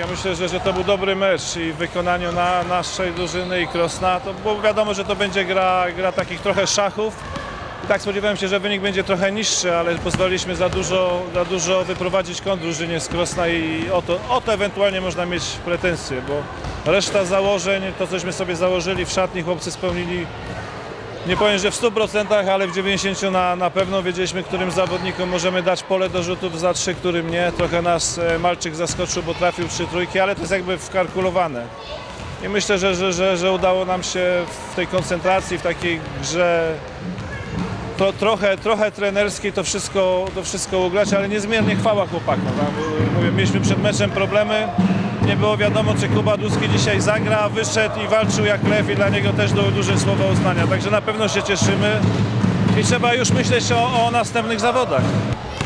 ja myślę, że, że to był dobry mecz i w wykonaniu na naszej drużyny i Krosna, to było wiadomo, że to będzie gra, gra takich trochę szachów. I tak spodziewałem się, że wynik będzie trochę niższy, ale pozwoliliśmy za dużo, za dużo wyprowadzić kąt drużynie z Krosna i o to, o to ewentualnie można mieć pretensje, bo reszta założeń, to cośmy sobie założyli w szatni, chłopcy spełnili nie powiem, że w 100%, ale w 90% na, na pewno wiedzieliśmy, którym zawodnikom możemy dać pole do rzutów za trzy, którym nie. Trochę nas e, Malczyk zaskoczył, bo trafił trzy trójki, ale to jest jakby wkalkulowane. I myślę, że, że, że, że udało nam się w tej koncentracji, w takiej grze to, trochę, trochę trenerskiej to wszystko, to wszystko ugrać, ale niezmiernie chwała chłopakom. Tak? Mówię, mieliśmy przed meczem problemy, nie było wiadomo, czy Kuba Duski dzisiaj zagra, wyszedł i walczył jak lew i dla niego też były duże słowa uznania. Także na pewno się cieszymy i trzeba już myśleć o, o następnych zawodach.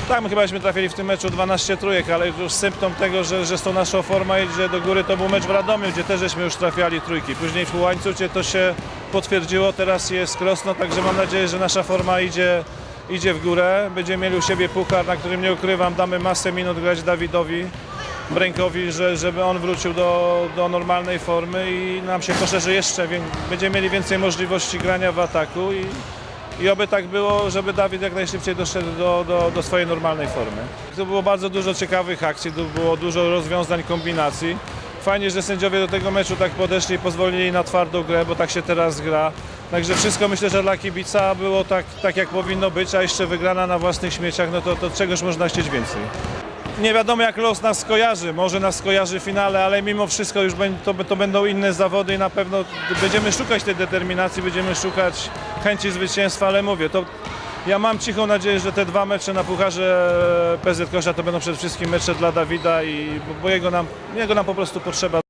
Tak, my chybaśmy trafili w tym meczu 12 trójek, ale już symptom tego, że, że z tą naszą forma idzie do góry, to był mecz w Radomiu, gdzie też żeśmy już trafiali trójki. Później w Łańcucie to się potwierdziło, teraz jest Krosno, także mam nadzieję, że nasza forma idzie, idzie w górę. Będziemy mieli u siebie puchar, na którym nie ukrywam, damy masę minut grać Dawidowi. Brękowi, że, żeby on wrócił do, do normalnej formy i nam się poszerzy jeszcze, będziemy mieli więcej możliwości grania w ataku i, i oby tak było, żeby Dawid jak najszybciej doszedł do, do, do swojej normalnej formy. To było bardzo dużo ciekawych akcji, tu było dużo rozwiązań, kombinacji. Fajnie, że sędziowie do tego meczu tak podeszli i pozwolili na twardą grę, bo tak się teraz gra. Także wszystko myślę, że dla kibica było tak, tak jak powinno być, a jeszcze wygrana na własnych śmieciach, no to, to czegoś można chcieć więcej. Nie wiadomo jak los nas skojarzy, może nas skojarzy finale, ale mimo wszystko już to, to będą inne zawody i na pewno będziemy szukać tej determinacji, będziemy szukać chęci zwycięstwa, ale mówię, to ja mam cichą nadzieję, że te dwa mecze na Pucharze PZ Kosia to będą przede wszystkim mecze dla Dawida, i, bo jego, nam, jego nam po prostu potrzeba.